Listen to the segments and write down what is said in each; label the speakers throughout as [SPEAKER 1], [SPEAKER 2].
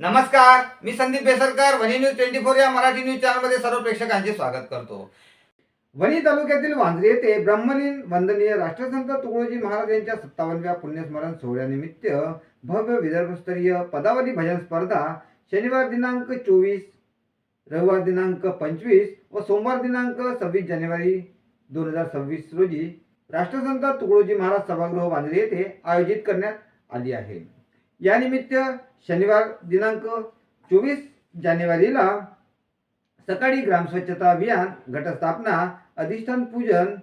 [SPEAKER 1] नमस्कार मी Sandeep Besarkar Wani news twenty four या Marathi news चॅनलमध्ये सर्व प्रेक्षकांचे स्वागत करतो. वणी तालुक्यातील वांद्रे येथे ब्रह्मलीन वंदनीय राष्ट्रसंत तुकडोजी महाराज यांच्या सत्तावन्नव्या पुण्यस्मरण सोहळ्यानिमित्त भव्य विदर्भस्तरीय पदावली भजन स्पर्धा शनिवार दिनांक चोवीस रविवार दिनांक पंचवीस व सोमवार दिनांक सव्वीस जानेवारी दोन हजार सव्वीस रोजी राष्ट्रसंत तुकडोजी महाराज सभागृह वांद्रे येथे आयोजित करण्यात आली आहे. यानिमित्त शनिवार दिनांक चोवीस जानेवारीला सकाळी ग्रामस्वच्छता अभियान घटस्थापना अधिष्ठान पूजन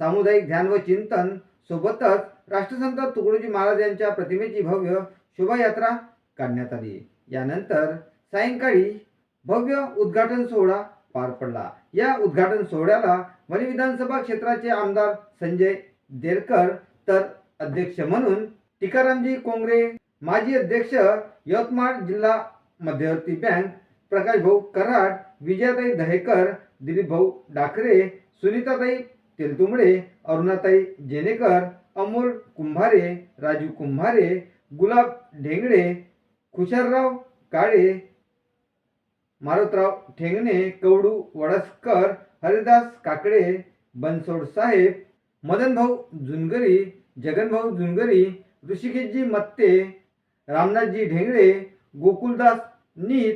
[SPEAKER 1] सामुदायिक ध्यान व चिंतन सोबतच राष्ट्रसंत तुकडोजी महाराज यांच्या प्रतिमेची भव्य शोभायात्रा काढण्यात आली. यानंतर सायंकाळी भव्य उद्घाटन सोहळा पार पडला. या उद्घाटन सोहळ्याला वणी विधानसभा क्षेत्राचे आमदार संजय देरकर तर अध्यक्ष म्हणून टिकारामजी कोंगरे माजी अध्यक्ष यवतमाळ जिल्हा मध्यवर्ती बँक प्रकाश भाऊ कराड विजयाताई दहेकर दिलीप भाऊ डाकरे सुनीताताई तेलतुंबडे अरुणाताई जेनेकर अमोल कुंभारे राजू कुंभारे गुलाब ढेंगडे खुशालराव काळे मारुतराव ठेंगणे कवडू वडसकर हरिदास काकडे बनसोड साहेब मदनभाऊ जुनगरी जगनभाऊ जुनगरी ऋषिकेशजी मत्ते रामनाथजी ढेंगळे गोकुलदास नीत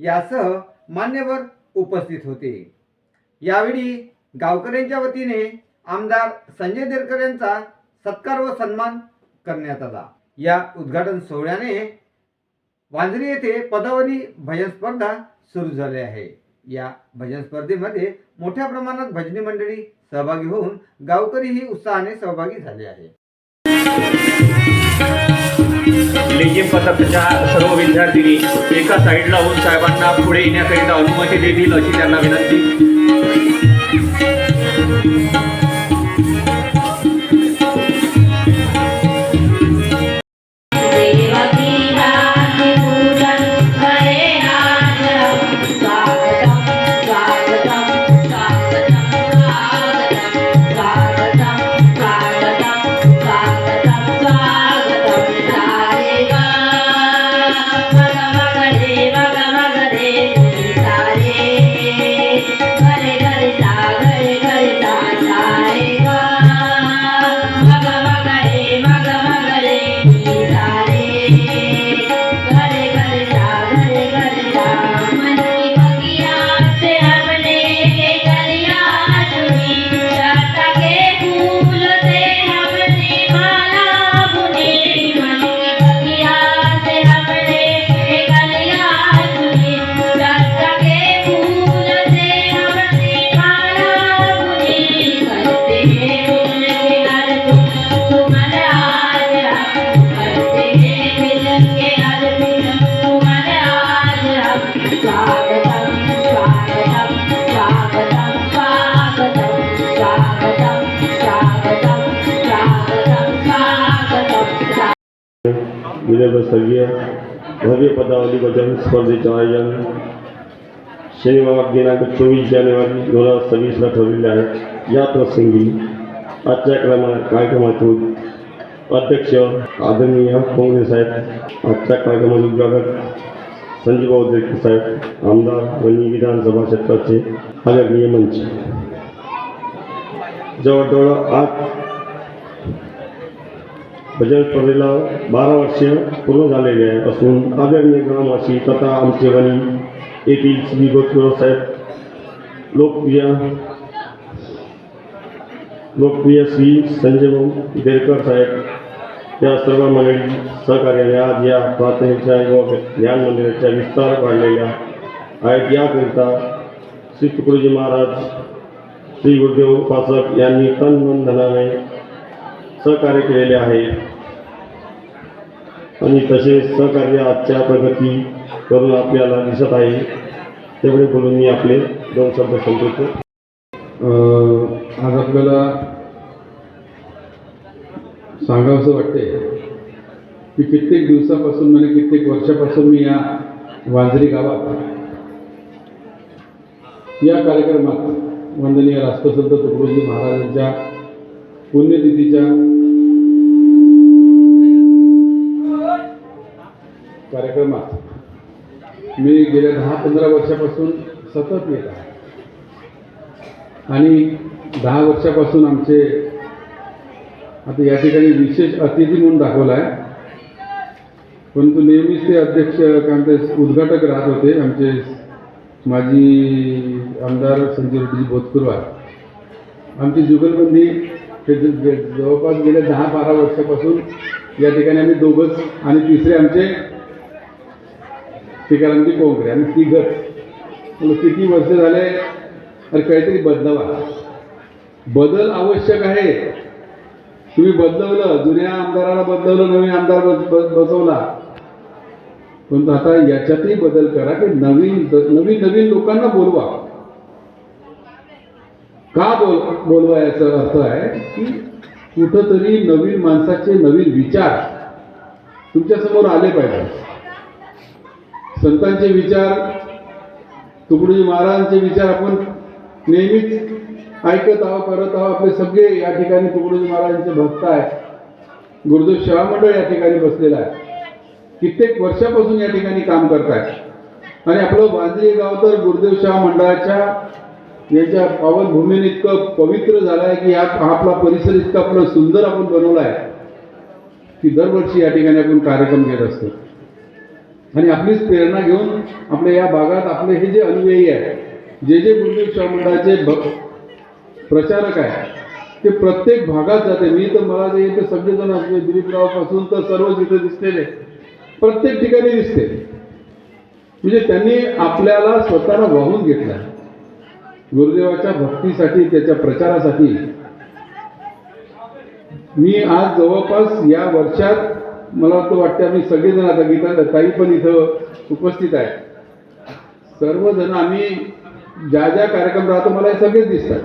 [SPEAKER 1] यासह मान्यवर उपस्थित होते. यावेळी गावकऱ्यांच्या वतीने आमदार संजय देरकर यांचा सत्कार व सन्मान करण्यात आला. या उद्घाटन सोहळ्याने वांजरी येथे पदावली भजन स्पर्धा सुरू झाली आहे. या भजन स्पर्धेमध्ये मोठ्या प्रमाणात भजनी मंडळी सहभागी होऊन गावकरीही उत्साहाने सहभागी झाले आहे
[SPEAKER 2] लेझिम पथकच्या सर्व विद्यार्थिनी एका साईडला होऊन साहेबांना पुढे येण्याकरिता अनुमती देतील अशी त्यांना विनंती.
[SPEAKER 3] विदर्भस्तरीय भव्य पदावली भजन स्पर्धेचे आयोजन शनिवार दिनांक चोवीस जानेवारी दोन हज़ार सव्वीसला ठरलेले आहे या प्रसंगी आजच्या क्रमात कार्यक्रमाचे अध्यक्ष, आदरणीय कोंगणे साहेब आजच्या कार्यक्रमाचे उद्घाटक संजीवभाऊ देशमुख साहेब, आमदार वणी विधानसभा क्षेत्राचे आदरणीय मंच। जवळजवळ आठ भजन स्पर्धेला बारा वर्षे पूर्ण झालेले आहे. असून आदरणीय ग्रामवासी तथा आमचे वणी येथील श्री गोत्रो साहेब लोकप्रिय लोकप्रिय श्री संजय देरकर साहेब या सर्व मंडळी सहकार्याने आज या प्रार्थनेच्या व ज्ञान मंदिराच्या विस्तार वाढलेल्या आहेत. याकरिता श्री तुकडोजी महाराज श्री गुरुदेव उपासक यांनी तन मन धनाने सहकार्य केलेले आहे. आणि तसे सहकार्य आजच्या प्रगती करून आपल्याला दिसत आहे. तेवढे बोलून मी आपले दोन शब्द सांगतो
[SPEAKER 4] आज आपल्याला सांगावंसं वाटते की कित्येक दिवसापासून म्हणजे कित्येक वर्षापासून मी या वांजरी गावात या कार्यक्रमात वंदनीय राष्ट्रसंत तुकडोजी महाराजांच्या पुण्यतिथीच्या कार्यक्रमात. मी गेल्या दहा पंधरा वर्षापासून सतत येत आहे. आणि दहा वर्षापासून आमचे आता या ठिकाणी विशेष अतिथी म्हणून दाखवला आहे परंतु नेहमीच ते अध्यक्ष काय म्हणते उद्घाटक राहत होते. आमचे माजी आमदार संजय रेड्डी भोतकुरवार आमची जुगलबंदी हे जवळपास गेल्या दहा बारा वर्षापासून या ठिकाणी आम्ही दोघंच आणि तिसरे आमचे पिकारामजी कोंकरे आम्ही तिघच म्हणलं किती वर्ष झाले? अरे काहीतरी बदलावा. बदल आवश्यक आहे. तुम्ही बदलवलं. जुन्या आमदाराला बदलवलं नवीन आमदार बसवला. पण आता याच्यातही बदल करा की नवीन नवीन नवीन लोकांना बोलवा. का बोल बोलवा याचा अर्थ आहे की कुठंतरी नवीन माणसाचे नवीन विचार तुमच्यासमोर आले पाहिजे. संतांचे विचार तुकडोजी महाराजांचे विचार आपण नेहमीच ऐकत आहोत करत आहोत. आपले सगळे या ठिकाणी तुकडोजी महाराजांचे भक्त आहे गुरुदेव सेवा मंडळ या ठिकाणी बसलेलं आहे. कित्येक वर्षापासून या ठिकाणी काम करत आहे आणि आपलं वांद्री गाव तर गुरुदेव शहा मंडळाच्या याच्या पावनभूमीने इतकं पवित्र झालं आहे की हा आपला परिसर इतका आपलं सुंदर आपण बनवला आहे की दरवर्षी या ठिकाणी आपण कार्यक्रम घेत असतो. आणि आपलीच प्रेरणा घेऊन आपल्या या भागात आपले हे जे अनुयायी आहे जे जे गुरुदेव सेवा मंडळाचे भ- प्रचारक आहे ते प्रत्येक भागात जाते. मी तर मला जे इथे सगळेजण असले दिलीपरावपासून तर सर्व जिथे दिसलेले प्रत्येक ठिकाणी दिसते. म्हणजे त्यांनी आपल्याला स्वतःला वाहून घेतला गुरुदेवाच्या भक्तीसाठी त्याच्या प्रचारासाठी. मी आज जवळपास या वर्षात मला असं वाटतं आम्ही सगळेजण आता गीता ताई पण इथं उपस्थित आहे सर्वजण आम्ही ज्या ज्या कार्यक्रम राहतो मला हे सगळेच दिसतात.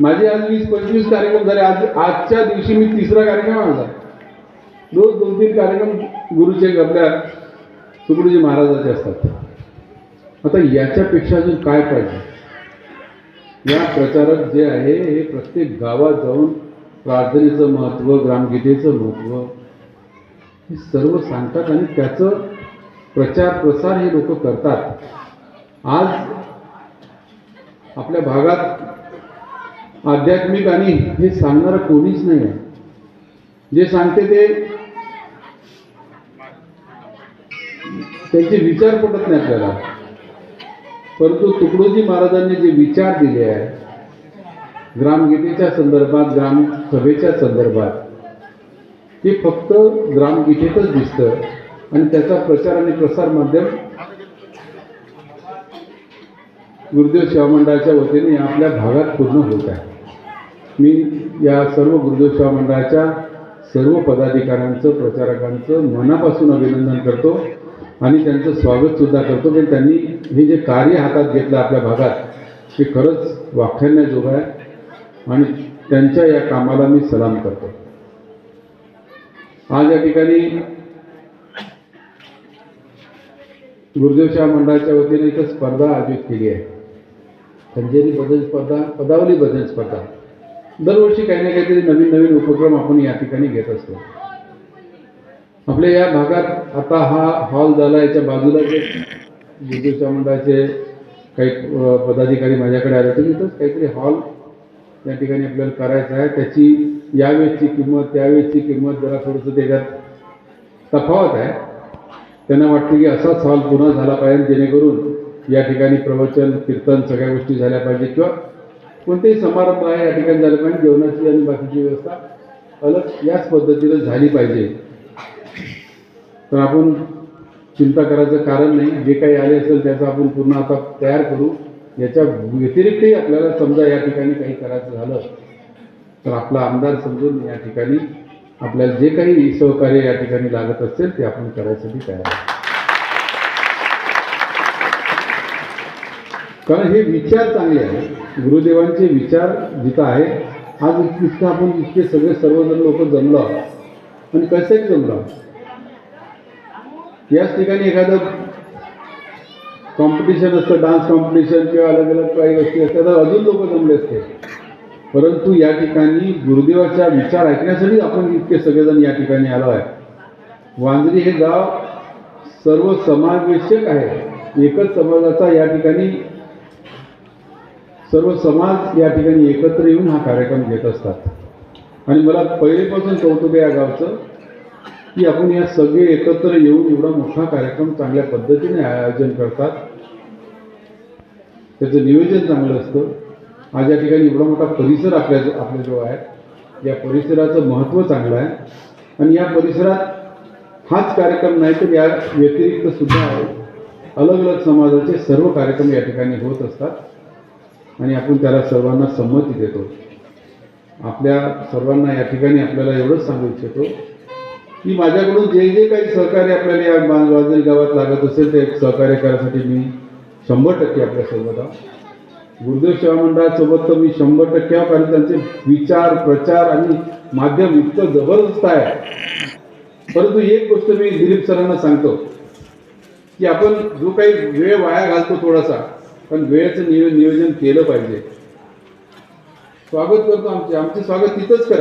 [SPEAKER 4] माझे आज वीस पंचवीस कार्यक्रम झाले. आज आजच्या दिवशी मी तिसरा कार्यक्रम आणला. रोज दोन तीन कार्यक्रम गुरुचे आपल्या तुकडोजी महाराजाचे असतात. आता याच्यापेक्षा अजून काय पाहिजे? या प्रचारक जे आहे हे प्रत्येक गावात जाऊन प्रार्थनेचं महत्त्व ग्रामगीतेचं महत्त्व हे सर्व सांगतात आणि त्याचं प्रचार प्रसार हे लोक करतात. आज आपल्या भागात आध्यात्मिक आणि हे सांगणारं कोणीच नाही आहे. जे सांगते ते त्यांचे विचार पटत नाही आपल्याला. परंतु तुकडोजी महाराजांनी जे विचार दिले आहे ग्रामगीतेच्या संदर्भात ग्रामसभेच्या संदर्भात ते फक्त ग्रामगीतेतच दिसतं. आणि त्याचा प्रचार आणि प्रसार माध्यम गुरुदेव सेवा मंडळाच्या वतीने आपल्या भागात पूर्ण होत आहे. मी या सर्व गुरुदेव सेवा मंडळाच्या सर्व पदाधिकाऱ्यांचं प्रचारकांचं मनापासून अभिनंदन करतो आणि त्यांचं स्वागतसुद्धा करतो. की त्यांनी हे जे कार्य हातात घेतलं आपल्या भागात ते खरंच वाखाणण्याजोगं आहे. आणि त्यांच्या या कामाला मी सलाम करतो. आज या ठिकाणी गुरुदेव मंडळाच्या वतीने इथं स्पर्धा आयोजित केली आहे. संजयनी भजन स्पर्धा पदावली भजन स्पर्धा. दरवर्षी काही ना काहीतरी नवीन नवीन उपक्रम आपण या ठिकाणी घेत असतो. आपल्या या भागात आता हा हॉल झाला याच्या बाजूला जे गुरुदेव मंडळाचे काही पदाधिकारी माझ्याकडे आले होते तिथंच काहीतरी हॉल या ठिकाणी आपल्याला करायचं आहे. त्याची यावेळेसची किंमत त्यावेळेची किंमत जरा थोडंसं त्याच्यात तफावत आहे. त्यांना वाटतं की असाच हॉल पुन्हा झाला पाहिजे जेणेकरून या ठिकाणी प्रवचन कीर्तन सगळ्या गोष्टी झाल्या पाहिजे किंवा कोणतेही समारंभ आहे या ठिकाणी झाले पाहिजे. जेवणाची आणि बाकीची व्यवस्था अलग याच पद्धतीनं झाली पाहिजे. तर आपण चिंता करायचं कारण नाही. जे काही आले असेल त्याचं आपण पूर्ण आता तयार करू. याच्या व्यतिरिक्तही आपल्याला समजा या ठिकाणी काही करायचं झालं तर आपला आमदार समजून या ठिकाणी आपल्याला जे काही सहकार्य या ठिकाणी लागत असेल ते आपण करायसाठी तयार कारण हे विचार चांगले आहेत गुरुदेवांचे विचार जिथं आहे आज इतकं आपण इतके सगळे सर्वजण लोक जमलो आहोत. आणि कसंही जमलो आहोत? याच ठिकाणी एखादं कॉम्पिटिशन असतं डान्स कॉम्पिटिशन किंवा अलग अलग काही गोष्टी असतात तर अजून लोक जमले असते. परंतु या ठिकाणी गुरुदेवाचा विचार ऐकण्यासाठी आपण इतके सगळेजण या ठिकाणी आलो आहे. वांद्री हे गाव सर्व समावेशक आहे. एकच समाजाचा या ठिकाणी सर्व समाज या ठिकाणी एकत्र येऊन हा कार्यक्रम घेत असतात. आणि मला पहिलेपासून कौतुक आहे या गावचं की आपण या सगळे एकत्र येऊन एवढा मोठा कार्यक्रम चांगल्या पद्धतीने आयोजन करतात. त्याचं नियोजन चांगलं असतं. आज या ठिकाणी एवढा मोठा परिसर आपल्या आपल्याजवळ आहे. या परिसराचं महत्त्व चांगलं आहे. आणि या परिसरात हाच कार्यक्रम नाही तर या व्यतिरिक्त सुद्धा अलग अलग समाजाचे सर्व कार्यक्रम या ठिकाणी होत असतात. आणि आपण त्याला सर्वांना संमती देतो. आपल्या सर्वांना या ठिकाणी आपल्याला एवढंच सांगू इच्छितो की माझ्याकडून जे जे काही सहकार्य आपल्याला या बांधवाजरी गावात लागत असेल ते सहकार्य करायसाठी मी शंभर टक्के आपल्यासोबत सोबत गुरुदेव सेवा मंडळासोबत तर मी शंभर टक्के आहे कारण त्यांचे विचार प्रचार आणि माध्यम इतकं जबरदस्त आहे. परंतु एक गोष्ट मी दिलीप सरांना सांगतो की आपण जो काही वेळ वाया घालतो थोडासा पण वेळेचं नियोजन केलं पाहिजे. स्वागत करतो आमचे आमचे स्वागत तिथंच करा.